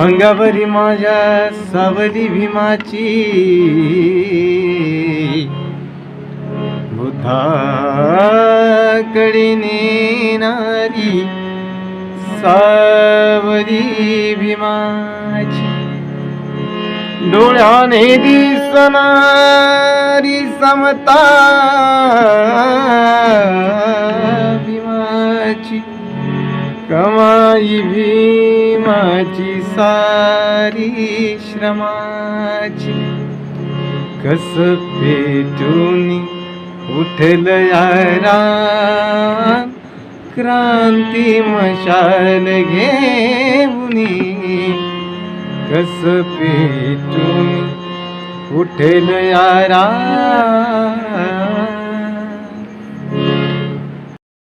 अंगावरी माझ्या सावली भीमाची. बुधा कडे नेणारी सावरी भीमाची डोळ्याने दिसणारी समता भीमाची कमाई भीमाची सारी श्रमाची. कस पेटून उठल यारा क्रांती मशाल घेऊनी कस पेटून उठेल यारा